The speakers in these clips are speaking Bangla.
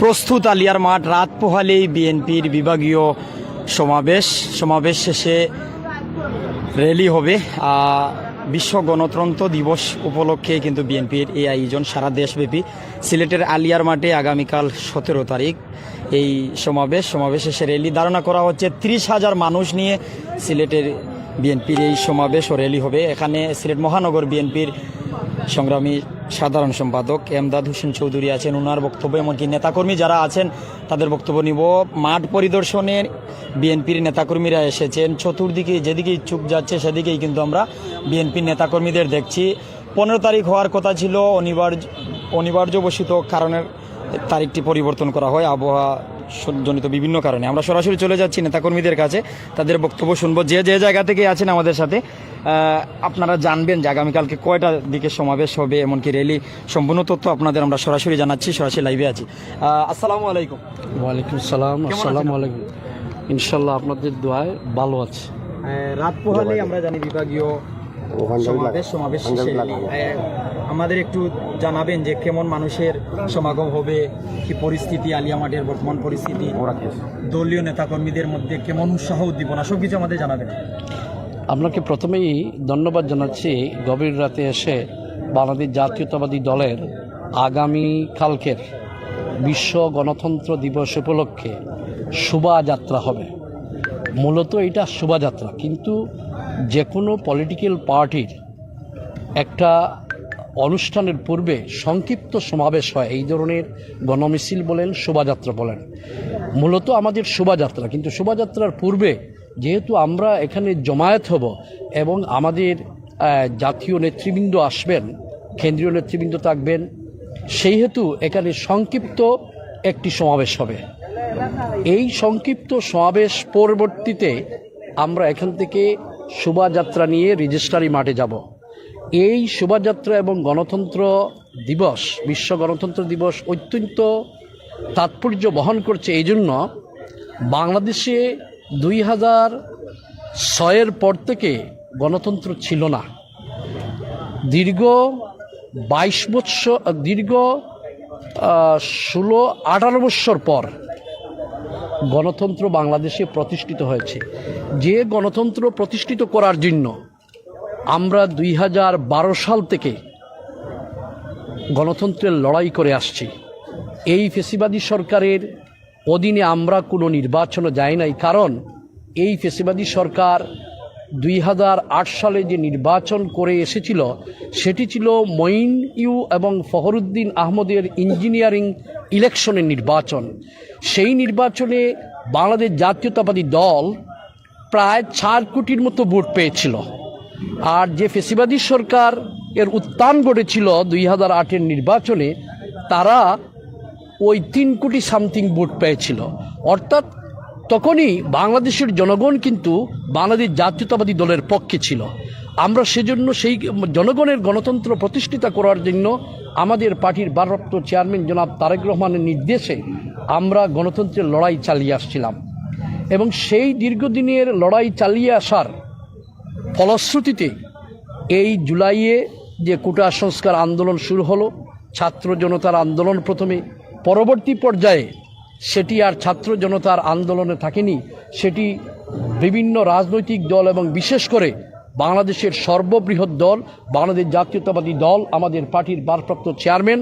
প্রস্তুত আলিয়ার মাঠ রাত পোহালেই বিএনপির বিভাগীয় সমাবেশ। সমাবেশ শেষে র্যালি হবে। বিশ্ব গণতন্ত্র দিবস উপলক্ষে কিন্তু বিএনপির এই আয়োজন সারা দেশব্যাপী। সিলেটের আলিয়ার মাঠে আগামীকাল সতেরো তারিখ এই সমাবেশ। সমাবেশ শেষে র্যালি ধারণা করা হচ্ছে ত্রিশ হাজার মানুষ নিয়ে সিলেটের বিএনপির এই সমাবেশ ও র্যালি হবে। এখানে সিলেট মহানগর বিএনপির সংগ্রামী সাধারণ সম্পাদক এমদাদ হোসেন চৌধুরী আছেন। ওনার বক্তব্য এমনকি নেতাকর্মী যারা আছেন, তাদের বক্তব্য নিব। মাঠ পরিদর্শনে বিএনপির নেতাকর্মীরা এসেছেন। চতুর্দিকে যেদিকে চুপ যাচ্ছে, সেদিকেই কিন্তু আমরা বিএনপির নেতাকর্মীদের দেখছি। পনেরো তারিখ হওয়ার কথা ছিল, অনিবার্য অনিবার্য বসিত কারণের তারিখটি পরিবর্তন করা হয়। আবহাওয়া জনিত বিভিন্ন কারণে। আমরা সরাসরি চলে যাচ্ছি নেতাকর্মীদের কাছে। তাদের বক্তব্য শুনব। যে যে জায়গা থেকে আছেন আমাদের সাথে আপনারা জানবেন যে আগামীকালকে কয়টা দিকে সমাবেশ হবে এমনকি র্যালি সম্পূর্ণ তথ্য আপনাদের আমরা সরাসরি জানাচ্ছি সরাসরি লাইভে আছি। আসসালামু আলাইকুম। ওয়ালাইকুম সালাম আসসালামু আলাইকুম। ইনশাল্লাহ আপনাদের দোয়ায় ভালো আছে। রাত পোহালে আমরা জানি বিভাগীয় সমাবেশ সমাবেশ শেষে আমাদের একটু জানাবেন যে কেমন মানুষের সমাগম হবে কি পরিস্থিতি আলিয়া মাঠের বর্তমান পরিস্থিতি দলীয় নেতাকর্মীদের মধ্যে কেমন উৎসাহ উদ্দীপনা সব কিছু আমাদের জানাবেন। আপনাকে প্রথমেই ধন্যবাদ জানাচ্ছি গভীর রাতে এসে বাংলাদেশ জাতীয়তাবাদী দলের আগামী কালকের বিশ্ব গণতন্ত্র দিবস উপলক্ষে শোভাযাত্রা হবে। মূলত এটা শোভাযাত্রা কিন্তু যে কোনো পলিটিক্যাল পার্টির একটা অনুষ্ঠানের পূর্বে সংক্ষিপ্ত সমাবেশ হয়। এই ধরনের গণমিছিল বলেন, শোভাযাত্রা বলেন। মূলত আমাদের শোভাযাত্রা, কিন্তু শোভাযাত্রার পূর্বে যেহেতু আমরা এখানে জমায়েত হব এবং আমাদের জাতীয় নেতৃবৃন্দ আসবেন, কেন্দ্রীয় নেতৃবৃন্দ থাকবেন সেই হেতু এখানে সংক্ষিপ্ত একটি সমাবেশ হবে। এই সংক্ষিপ্ত সমাবেশ পরবর্তীতে আমরা এখান থেকে শোভাযাত্রা নিয়ে রেজিস্ট্রারি মাঠে যাব। এই শোভাযাত্রা এবং গণতন্ত্র দিবস, বিশ্ব গণতন্ত্র দিবস অত্যন্ত তাৎপর্য বহন করছে এই জন্য বাংলাদেশে দুই হাজার ছয়ের পর থেকে গণতন্ত্র ছিল না। দীর্ঘ বাইশ বৎসর দীর্ঘ ষোলো আঠারো বৎসর পর গণতন্ত্র বাংলাদেশে প্রতিষ্ঠিত হয়েছে। যে গণতন্ত্র প্রতিষ্ঠিত করার জন্য আমরা দুই হাজার বারো সাল থেকে গণতন্ত্রের লড়াই করে আসছি। এই ফেসিবাদী সরকারের অধীনে আমরা কোনো নির্বাচনে যাই নাই, কারণ এই ফেসিবাদী সরকার দুই হাজার আট সালে যে নির্বাচন করে এসেছিল, সেটি ছিল মঈন ইউ এবং ফহরুদ্দিন আহমদের ইঞ্জিনিয়ারিং ইলেকশনের নির্বাচন। সেই নির্বাচনে বাংলাদেশ জাতীয়তাবাদী দল প্রায় চার কোটির মতো ভোট পেয়েছিল। আর যে ফেসিবাদী সরকার এর উত্থান ঘটেছিল দুই হাজার আটের নির্বাচনে, তারা ওই তিন কোটি সামথিং ভোট পেয়েছিল। অর্থাৎ তখনই বাংলাদেশের জনগণ কিন্তু বাংলাদেশ জাতীয়তাবাদী দলের পক্ষে ছিল। আমরা সেজন্য সেই জনগণের গণতন্ত্র প্রতিষ্ঠিতা করার জন্য আমাদের পার্টির ভারপ্রাপ্ত চেয়ারম্যান জনাব তারেক রহমানের নির্দেশে আমরা গণতন্ত্রের লড়াই চালিয়ে আসছিলাম। এবং সেই দীর্ঘদিনের লড়াই চালিয়ে আসার ফলশ্রুতিতে এই জুলাইয়ে যে কোটা সংস্কার আন্দোলন শুরু হলো, ছাত্র জনতার আন্দোলন প্রথমে, পরবর্তী পর্যায়ে সেটি আর ছাত্র জনতার আন্দোলনে থাকেনি, সেটি বিভিন্ন রাজনৈতিক দল এবং বিশেষ করে বাংলাদেশের সর্ববৃহৎ দল, বাংলাদেশ জাতীয়তাবাদী দল, আমাদের পার্টির ভারপ্রাপ্ত চেয়ারম্যান,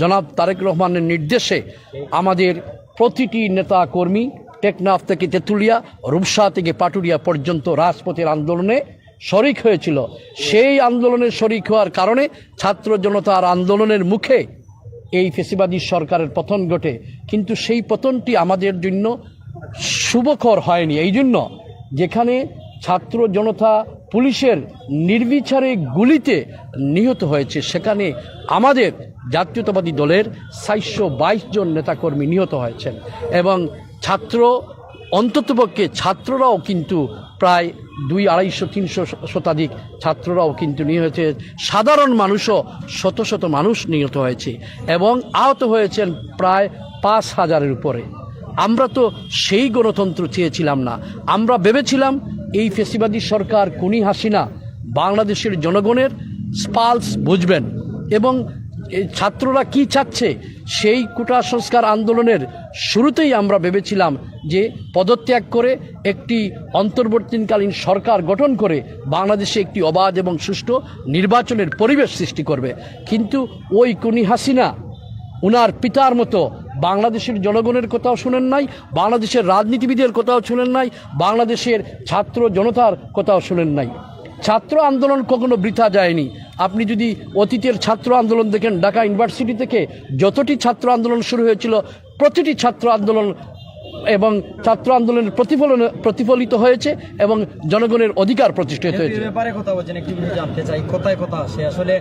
জনাব তারেক রহমানের নির্দেশে আমাদের প্রতিটি নেতা কর্মী টেকনাফ থেকে তেঁতুলিয়া, রূপসা থেকে পাটুরিয়া পর্যন্ত রাজপথের আন্দোলনে শরিক হয়েছিল। সেই আন্দোলনে শরিক হওয়ার কারণে ছাত্র জনতার আন্দোলনের মুখে এই ফেসিবাদী সরকারের পতন ঘটে। কিন্তু সেই পতনটি আমাদের জন্য শুভকর হয়নি। এই জন্য যেখানে ছাত্র জনতা পুলিশের নির্বিচারে গুলিতে নিহত হয়েছে। সেখানে আমাদের জাতীয়তাবাদী দলের চারশো বাইশ জন নেতাকর্মী নিহত হয়েছেন এবং ছাত্র অন্ততপক্ষে ছাত্ররাও কিন্তু প্রায় দুই আড়াইশো, তিনশো শতাধিক ছাত্ররাও কিন্তু নিহত হয়েছে। সাধারণ মানুষও শত শত মানুষ নিহত হয়েছে এবং আহত হয়েছেন প্রায় পাঁচ হাজারের উপরে। আমরা তো সেই গণতন্ত্র চেয়েছিলাম না। আমরা ভেবেছিলাম এই ফেসিবাদী সরকার কুনি হাসিনা বাংলাদেশের জনগণের স্পালস বুঝবেন। এবং ছাত্ররা কি চাচ্ছে সেই কোটা সংস্কার আন্দোলনের শুরুতেই আমরা ভেবেছিলাম যে পদত্যাগ করে একটি অন্তর্বর্তীকালীন সরকার গঠন করে বাংলাদেশে একটি অবাধ এবং সুষ্ঠু নির্বাচনের পরিবেশ সৃষ্টি করবে। কিন্তু ওই কুনি হাসিনা, উনার পিতার মতো বাংলাদেশের জনগণের কথাও শুনেন নাই বাংলাদেশের রাজনীতিবিদের কথাও শুনেন নাই বাংলাদেশের ছাত্র জনতার কথাও শুনেন নাই। ছাত্র আন্দোলন কখনো বৃথা যায়নি। আপনি যদি অতীতের ছাত্র আন্দোলন দেখেন ঢাকা ইউনিভার্সিটি থেকে যতটি ছাত্র আন্দোলন শুরু হয়েছিল প্রতিটি ছাত্র আন্দোলন এবং ছাত্র আন্দোলনের প্রতিফলন প্রতিফলিত হয়েছে এবং জনগণের অধিকার প্রতিষ্ঠিত হয়েছে। ব্যাপারে কথা বলছেন একটু জানতে চাই কোথায় কথা সে আসলে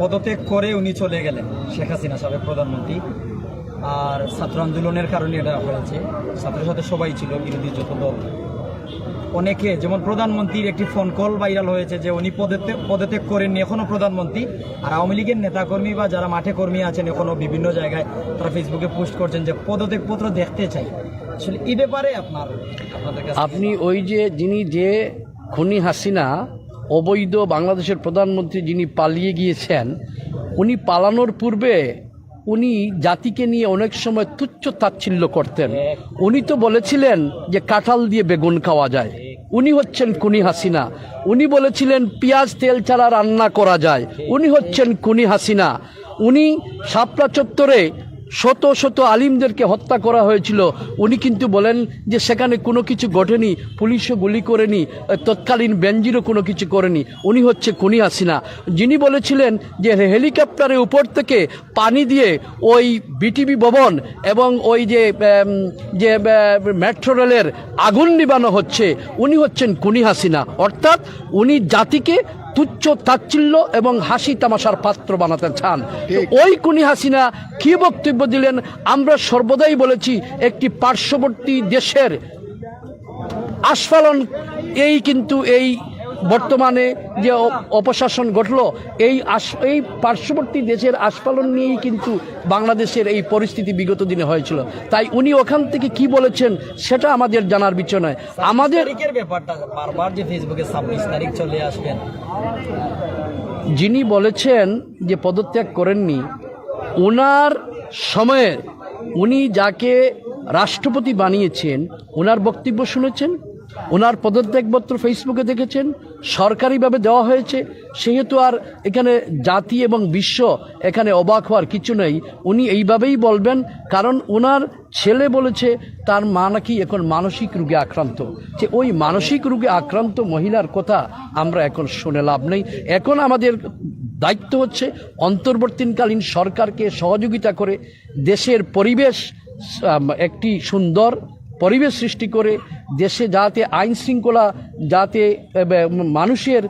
পদত্যাগ করে উনি চলে গেলেন শেখ হাসিনা সাবেক প্রধানমন্ত্রী। আর ছাত্র আন্দোলনের কারণে এটা হয়েছে। ছাত্রের সাথে সবাই ছিল বিরোধী যত দল। অনেকে যেমন প্রধানমন্ত্রীর একটি ফোন কল ভাইরাল হয়েছে যে উনি পদত্যাগ পদত্যাগ করেননি এখনও প্রধানমন্ত্রী। আর আওয়ামী লীগের নেতাকর্মী বা যারা মাঠে কর্মী আছেন এখনও বিভিন্ন জায়গায় তারা ফেসবুকে পোস্ট করছেন যে পদত্যাগপত্র দেখতে চাই। আসলে এই ব্যাপারে আপনার আপনি ওই যে যিনি যে খুনি হাসিনা অবৈধ বাংলাদেশের প্রধানমন্ত্রী যিনি পালিয়ে গিয়েছেন উনি পালানোর পূর্বে উনি জাতিকে নিয়ে অনেক সময় তুচ্ছ তাচ্ছিল্য করতেন। উনি তো বলেছিলেন যে কাঁঠাল দিয়ে বেগুন খাওয়া যায়। উনি হচ্ছেন কুনি হাসিনা। উনি বলেছিলেন পেঁয়াজ, তেল ছাড়া রান্না করা যায়। উনি হচ্ছেন কুনি হাসিনা। উনি শাপলা চত্বরে শত শত আলিমদেরকে হত্যা করা হয়েছিল। উনি কিন্তু বলেন যে সেখানে কোনো কিছু ঘটেনি, পুলিশও গুলি করেনি, তৎকালীন বেঞ্জিরও কোনো কিছু করেনি। উনি হচ্ছে কুনি হাসিনা। যিনি বলেছিলেন যে হেলিকপ্টারের উপর থেকে পানি দিয়ে ওই বিটিভি ভবন এবং ওই যে যে মেট্রো রেলের আগুন নিবানো হচ্ছে, উনি হচ্ছেন কুনি হাসিনা। অর্থাৎ উনি জাতিকে তুচ্ছ তাচ্ছিল্য এবং হাসি তামাশার পাত্র বানাতে চান। ওই কুনি হাসিনা কি বক্তব্য দিলেন? আমরা সর্বদাই বলেছি একটি পার্শ্ববর্তী দেশের আস্ফালন এই কিন্তু এই বর্তমানে যে অপশাসন ঘটল এই আস- এই পার্শ্ববর্তী দেশের আস্ফালন নিয়েই কিন্তু বাংলাদেশের এই পরিস্থিতি বিগত দিনে হয়েছিল। তাই উনি ওখান থেকে কি বলেছেন সেটা আমাদের জানার বিষয় নয়। আমাদের ব্যাপারটা বারবার যে ফেসবুকে ছাব্বিশ তারিখ চলে আসবেন যিনি বলেছেন যে পদত্যাগ করেননি ওনার সময়ে উনি যাকে রাষ্ট্রপতি বানিয়েছেন ওনার বক্তব্য শুনেছেন? ওনার পদত্যাগপত্র ফেসবুকে দেখেছেন, সরকারিভাবে দেওয়া হয়েছে, সেহেতু আর এখানে জাতি এবং বিশ্ব এখানে অবাক হওয়ার কিছু নেই। উনি এইভাবেই বলবেন, কারণ ওনার ছেলে বলেছে, তার মা নাকি এখন মানসিক রোগে আক্রান্ত। যে ওই মানসিক রোগে আক্রান্ত মহিলার কথা আমরা এখন শুনে লাভ নেই। এখন আমাদের দায়িত্ব হচ্ছে, অন্তর্বর্তীকালীন সরকারকে সহযোগিতা করে দেশের পরিবেশ একটি সুন্দর পরিবেশ সৃষ্টি করে দেশে যাতে আইন শৃঙ্খলা, যাতে মানুষের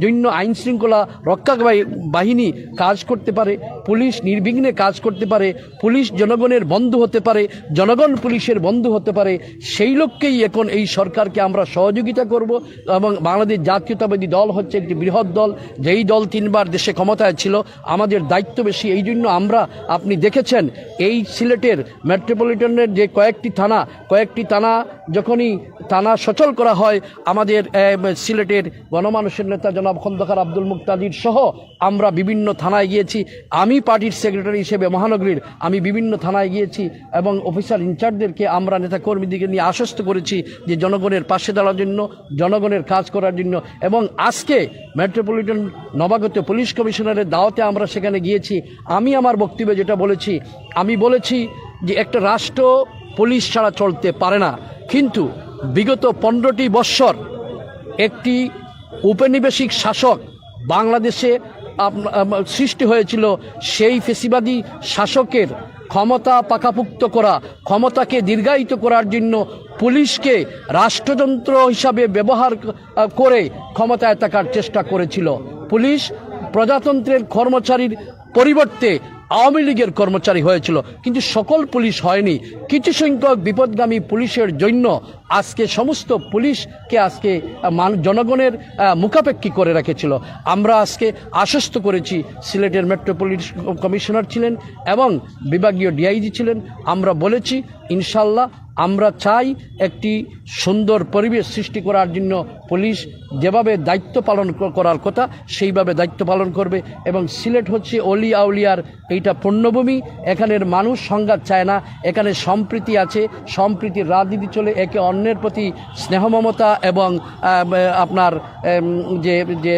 জন্য আইন শৃঙ্খলা রক্ষা বাহি- বাহিনী কাজ করতে পারে, পুলিশ নির্বিঘ্নে কাজ করতে পারে, পুলিশ জনগণের বন্ধু হতে পারে, জনগণ পুলিশের বন্ধু হতে পারে, সেই লক্ষ্যেই এখন এই সরকারকে আমরা সহযোগিতা করব এবং বাংলাদেশ জাতীয়তাবাদী দল হচ্ছে একটি বৃহৎ দল, যেই দল তিনবার দেশে ক্ষমতায় ছিল, আমাদের দায়িত্ব বেশি, এই জন্য আমরা, আপনি দেখেছেন, এই সিলেটের মেট্রোপলিটনের যে কয়েকটি থানা কয়েকটি থানা যখনই থানা সচল করা হয় আমাদের সিলেটের গণমানুষের নেতা জনাব খন্দকার আব্দুল মুক্তাদির সহ আমরা বিভিন্ন থানায় গিয়েছি। আমি পার্টির সেক্রেটারি হিসেবে মহানগরীর, আমি বিভিন্ন থানায় গিয়েছি এবং অফিসার ইনচার্জদেরকে আমরা নেতা কর্মীদেরকে নিয়ে আশ্বস্ত করেছি যে জনগণের পাশে দাঁড়ার জন্য, জনগণের কাজ করার জন্য এবং আজকে মেট্রোপলিটন নবাগত পুলিশ কমিশনারের দাওয়াতে আমরা সেখানে গিয়েছি। আমি আমার বক্তব্যে যেটা বলেছি, আমি বলেছি যে একটা রাষ্ট্র পুলিশ ছাড়া চলতে পারে না। কিন্তু বিগত পনেরোটি বৎসর একটি উপনিবেশিক শাসক বাংলাদেশে সৃষ্টি হয়েছিল। সেই ফেসিবাদী শাসকের ক্ষমতা পাকাপুক্ত করা, ক্ষমতাকে দীর্ঘায়িত করার জন্য পুলিশকে রাষ্ট্রযন্ত্র হিসাবে ব্যবহার করে ক্ষমতায় থাকার চেষ্টা করেছিল। পুলিশ প্রজাতন্ত্রের কর্মচারীর পরিবর্তে আওয়ামী লীগের কর্মচারী হয়েছিল, কিন্তু সকল পুলিশ হয়নি। কিছু সংখ্যক বিপদগামী পুলিশের জন্য আজকে সমস্ত পুলিশকে আজকে জনগণের মুখাপেক্ষি করে রেখেছিল। আমরা আজকে আশ্বস্ত করেছি, সিলেটের মেট্রো পুলিশ কমিশনার ছিলেন এবং বিভাগীয় ডিআইজি ছিলেন। আমরা বলেছি ইনশাল্লাহ আমরা চাই একটি সুন্দর পরিবেশ সৃষ্টি করার জন্য পুলিশ যেভাবে দায়িত্ব পালন করার কথা, সেইভাবে দায়িত্ব পালন করবে এবং সিলেট হচ্ছে অলি আউলিয়ার এইটা পণ্যভূমি এখানের মানুষ সংঘাত চায় না। এখানে সম্প্রীতি আছে। সম্প্রীতির রাজনীতি চলে। একে অন্যের প্রতি স্নেহ মমতা এবং আপনার যে যে,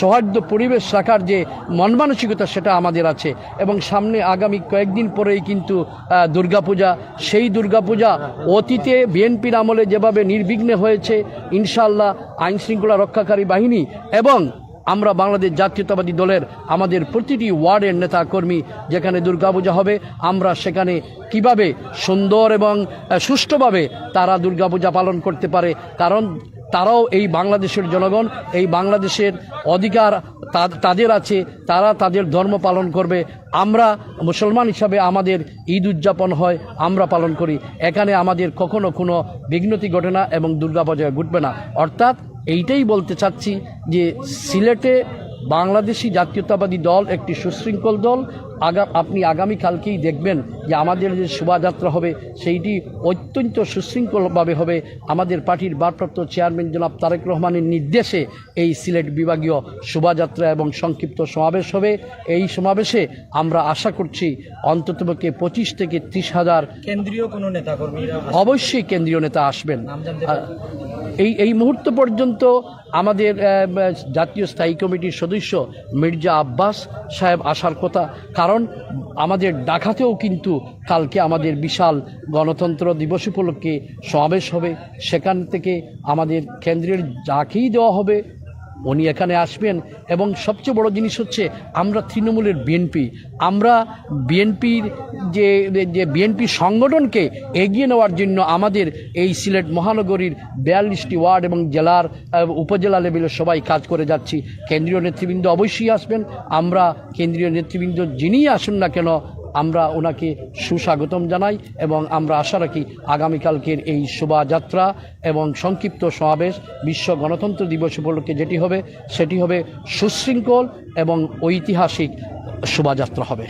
সৌহার্দ্য পরিবেশ রাখার যে মন মানসিকতা, সেটা আমাদের আছে। এবং সামনে আগামী কয়েকদিন পরেই কিন্তু দুর্গাপূজা সেই দুর্গাপূজা অতীতে বিএনপির আমলে যেভাবে নির্বিঘ্নে হয়েছে ইনশাল্লাহ আইনশৃঙ্খলা রক্ষাকারী বাহিনী এবং আমরা বাংলাদেশ জাতীয়তাবাদী দলের আমাদের প্রতিটি ওয়ার্ডের নেতা কর্মী যেখানে দুর্গাপূজা হবে, আমরা সেখানে কীভাবে সুন্দর এবং সুষ্ঠুভাবে তারা দুর্গাপূজা পালন করতে পারে, কারণ তারাও এই বাংলাদেশের জনগণ, এই বাংলাদেশের অধিকার তাদের আছে, তারা তাদের ধর্ম পালন করবে। আমরা মুসলমান হিসাবে আমাদের ঈদ উদযাপন হয়, আমরা পালন করি। এখানে আমাদের কখনো কোনো বিঘ্নতি ঘটে না এবং দুর্গাপূজা ঘটবে না। অর্থাৎ এইটাই বলতে চাচ্ছি যে সিলেটে বাংলাদেশি জাতীয়তাবাদী দল একটি সুশৃঙ্খল দল আগা আপনি আগামীকালকেই দেখবেন যে আমাদের যে শোভাযাত্রা হবে সেইটি অত্যন্ত সুশৃঙ্খলভাবে হবে। আমাদের পার্টির ভারপ্রাপ্ত চেয়ারম্যান জনাব তারেক রহমানের নির্দেশে এই সিলেট বিভাগীয় শোভাযাত্রা এবং সংক্ষিপ্ত সমাবেশ হবে। এই সমাবেশে আমরা আশা করছি অন্ততপক্ষে পঁচিশ থেকে ত্রিশ হাজার কেন্দ্রীয় কোনো নেতাকর্মীরা অবশ্যই কেন্দ্রীয় নেতা আসবেন। এই এই মুহূর্ত পর্যন্ত আমাদের জাতীয় স্থায়ী কমিটির সদস্য মির্জা আব্বাস সাহেব আসার কথা। কারণ আমাদের ডাকাতেও কিন্তু কালকে আমাদের বিশাল গণতন্ত্র দিবস উপলক্ষে সমাবেশ হবে। সেখান থেকে আমাদের কেন্দ্রের যাকেই দেওয়া হবে উনি এখানে আসবেন এবং সবচেয়ে বড় জিনিস হচ্ছে আমরা তৃণমূলের বিএনপি। আমরা বিএনপির যে যে বিএনপি সংগঠনকে এগিয়ে নেওয়ার জন্য আমাদের এই সিলেট মহানগরীর বিয়াল্লিশটি ওয়ার্ড এবং জেলার উপজেলা লেভেলে সবাই কাজ করে যাচ্ছি। কেন্দ্রীয় নেতৃবৃন্দ অবশ্যই আসবেন। আমরা কেন্দ্রীয় নেতৃবৃন্দ যিনিই আসুন না কেন আমরা ওনাকে সুস্বাগতম জানাই এবং আমরা আশা রাখি আগামীকালকের এই শোভাযাত্রা এবং সংক্ষিপ্ত সমাবেশ বিশ্ব গণতন্ত্র দিবস উপলক্ষে যেটি হবে সেটি হবে সুশৃঙ্খল এবং ঐতিহাসিক শোভাযাত্রা হবে।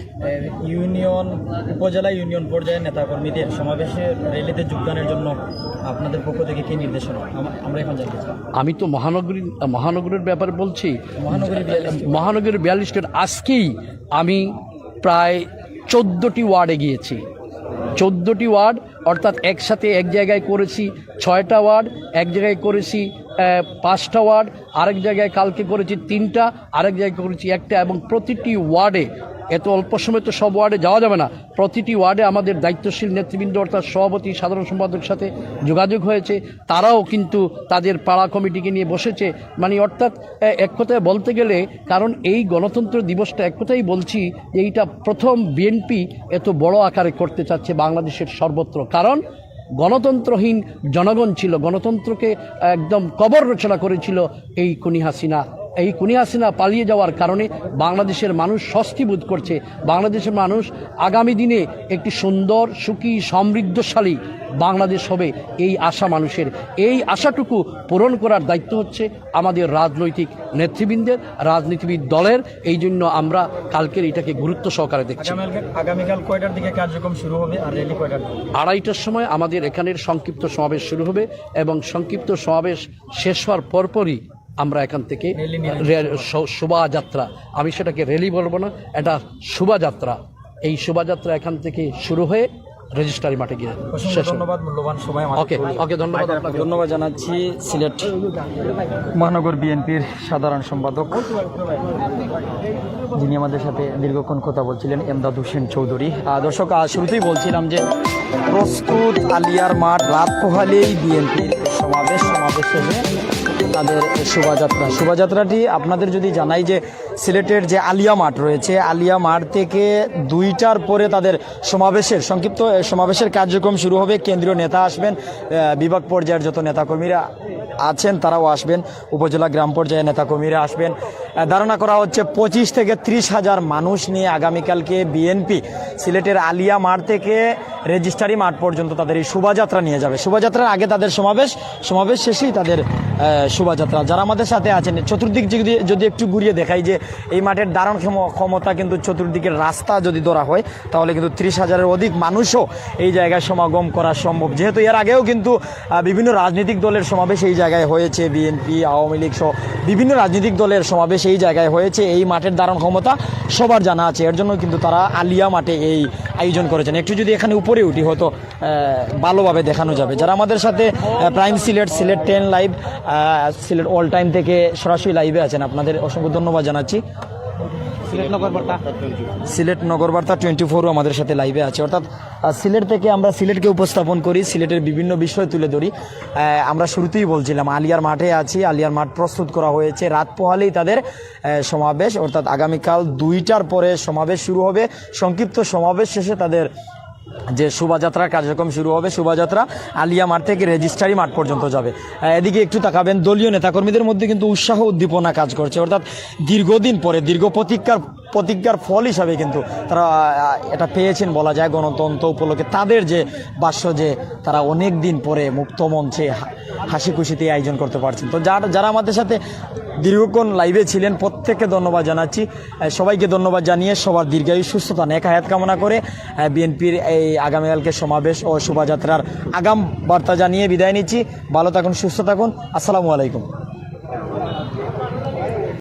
ইউনিয়ন উপজেলা ইউনিয়ন পর্যায়ের নেতাকর্মীদের সমাবেশে র্যালিতে যোগদানের জন্য আপনাদের পক্ষ থেকে কি নির্দেশনা? আমরা এখন জানতে আমি তো মহানগরী মহানগরের ব্যাপারে বলছি। মহানগরী মহানগরীর বিয়াল্লিশটার আজকেই আমি প্রায় চোদ্দোটি ওয়ার্ডে গিয়েছি চোদ্দোটি ওয়ার্ড, অর্থাৎ একসাথে এক জায়গায় করেছি ছয়টা ওয়ার্ড, এক জায়গায় করেছি পাঁচটা ওয়ার্ড, আরেক জায়গায় কালকে করেছি তিনটা, আরেক জায়গায় করেছি একটা এবং প্রতিটি ওয়ার্ডে এত অল্প সময় তো সব ওয়ার্ডে যাওয়া যাবে না। প্রতিটি ওয়ার্ডে আমাদের দায়িত্বশীল নেতৃবৃন্দ অর্থাৎ সভাপতি, সাধারণ সম্পাদকের সাথে যোগাযোগ হয়েছে। তারাও কিন্তু তাদের পাড়া কমিটিকে নিয়ে বসেছে। মানে অর্থাৎ এক কথায় বলতে গেলে, কারণ এই গণতন্ত্র দিবসটা এক কথাই বলছি যে এইটা প্রথম বিএনপি এত বড় আকারে করতে চাচ্ছে বাংলাদেশের সর্বত্র। কারণ গণতন্ত্রহীন জনগণ ছিল, গণতন্ত্রকে একদম কবর রচনা করেছিল এই কুনি হাসিনা। এই কুনি হাসিনা পালিয়ে যাওয়ার কারণে বাংলাদেশের মানুষ স্বস্তি বোধ করছে। বাংলাদেশের মানুষ আগামী দিনে একটি সুন্দর সুখী সমৃদ্ধশালী বাংলাদেশ হবে এই আশা মানুষের। এই আশাটুকু পূরণ করার দায়িত্ব হচ্ছে আমাদের রাজনৈতিক নেতৃবৃন্দের রাজনীতিবিদ দলের। এই জন্য আমরা কালকের এটাকে গুরুত্ব সহকারে দেখছি। আগামীকাল কয়টার দিকে কার্যক্রম শুরু হবে আর র্যালি কয়টার আড়াইটার সময় আমাদের এখানের সংক্ষিপ্ত সমাবেশ শুরু হবে এবং সংক্ষিপ্ত সমাবেশ শেষ হওয়ার পরপরই আমরা এখান থেকে শোভাযাত্রা। আমি সেটাকে র্যালি বলব না এটা শোভাযাত্রা। এই শোভাযাত্রা এখান থেকে শুরু হয়ে রেজিস্ট্রারি মাঠে গিয়ে শেষ ধন্যবাদ মূল্যবান সময় ওকে ওকে ধন্যবাদ আপনাকে। ধন্যবাদ জানাচ্ছি সিলেট মহানগর বিএনপির সাধারণ সম্পাদক। যিনি আমাদের সাথে দীর্ঘক্ষণ কথা বলছিলেন এমদাদ হোসেন চৌধুরী। দর্শক শুরুতেই বলছিলাম যে প্রস্তুত আলিয়ার মাঠ রাত পোহালেই বিএনপির সমাবেশ সমাবেশ শেষে তাদের শোভাযাত্রা। শোভাযাত্রাটি আপনাদের যদি জানাই যে সিলেটের যে আলিয়া মাঠ রয়েছে, আলিয়া মাঠ থেকে দুইটার পরে তাদের সমাবেশের সংক্ষিপ্ত সমাবেশের কার্যক্রম শুরু হবে। কেন্দ্রীয় নেতা আসবেন বিভাগ পর্যায়ের যত নেতাকর্মীরা আছেন তারাও আসবেন, উপজেলা গ্রাম পর্যায়ে নেতাকর্মীরা আসবেন। ধারণা করা হচ্ছে পঁচিশ থেকে ত্রিশ হাজার মানুষ নিয়ে আগামীকালকে বিএনপি সিলেটের আলিয়া মাঠ থেকে রেজিস্ট্রারি মাঠ পর্যন্ত তাদের এই শোভাযাত্রা নিয়ে যাবে। শোভাযাত্রার আগে তাদের সমাবেশ সমাবেশ শেষেই তাদের শোভাযাত্রা। যারা আমাদের সাথে আছেন, চতুর্দিক যদি যদি একটু ঘুরিয়ে দেখাই যে এই মাঠের দারুণ ক্ষম- ক্ষমতা কিন্তু চতুর্দিকের রাস্তা যদি ধরা হয়, তাহলে কিন্তু ত্রিশ হাজারের অধিক মানুষও এই জায়গায় সমাগম করা সম্ভব। যেহেতু এর আগেও কিন্তু বিভিন্ন রাজনৈতিক দলের সমাবেশ এই জায়গায় হয়েছে, বিএনপি, আওয়ামী লীগ সহ বিভিন্ন রাজনৈতিক দলের সমাবেশ এই জায়গায় হয়েছে। এই মাঠের দারুণ ক্ষমতা সবার জানা আছে। এর জন্য কিন্তু তারা আলিয়া মাঠে এই আয়োজন করেছেন। একটু যদি এখানে উপরে উঠি হয়তো ভালোভাবে দেখানো যাবে। যারা আমাদের সাথে prime Sylhet Sylhet ten live Sylhet all time থেকে সরাসরি লাইভে আছেন। আপনাদের অসংখ্য ধন্যবাদ জানাচ্ছি। সিলেট নগরবার্তা। টোয়েন্টি ফোরও আমাদের সাথে লাইভে আছে। অর্থাৎ সিলেট থেকে আমরা সিলেটকে উপস্থাপন করি সিলেটের বিভিন্ন বিষয় তুলে ধরি। আমরা শুরুতেই বলছিলাম আলিয়ার মাঠে আছি আলিয়ার মাঠ প্রস্তুত করা হয়েছে। রাত পোহালেই তাদের সমাবেশ। অর্থাৎ আগামীকাল দুইটার পরে সমাবেশ শুরু হবে। সংক্ষিপ্ত সমাবেশ শেষে তাদের যে শোভাযাত্রার কার্যক্রম শুরু হবে, শোভাযাত্রা আলিয়া মাঠ থেকে রেজিস্ট্রারি মাঠ পর্যন্ত যাবে। এদিকে একটু তাকাবেন, দলীয় নেতাকর্মীদের মধ্যে কিন্তু উৎসাহ, উদ্দীপনা কাজ করছে। অর্থাৎ দীর্ঘদিন পরে, দীর্ঘ প্রতিজ্ঞার প্রতিজ্ঞার ফল হিসাবে কিন্তু তারা এটা পেয়েছেন বলা যায় গণতন্ত্র উপলক্ষে। তাদের যে বাস্য যে তারা অনেক দিন পরে মুক্ত মঞ্চে হাসি খুশিতে আয়োজন করতে পারছেন। তো যারা যারা আমাদের সাথে দীর্ঘক্ষণ লাইভে ছিলেন, প্রত্যেককে ধন্যবাদ জানাচ্ছি। সবাইকে ধন্যবাদ জানিয়ে সবার দীর্ঘায়ু সুস্থতা নেক হায়াত কামনা করে বিএনপির এই আগামীকালকে সমাবেশ ও শোভাযাত্রার আগাম বার্তা জানিয়ে বিদায় নিচ্ছি। ভালো থাকুন, সুস্থ থাকুন। আসসালামু আলাইকুম।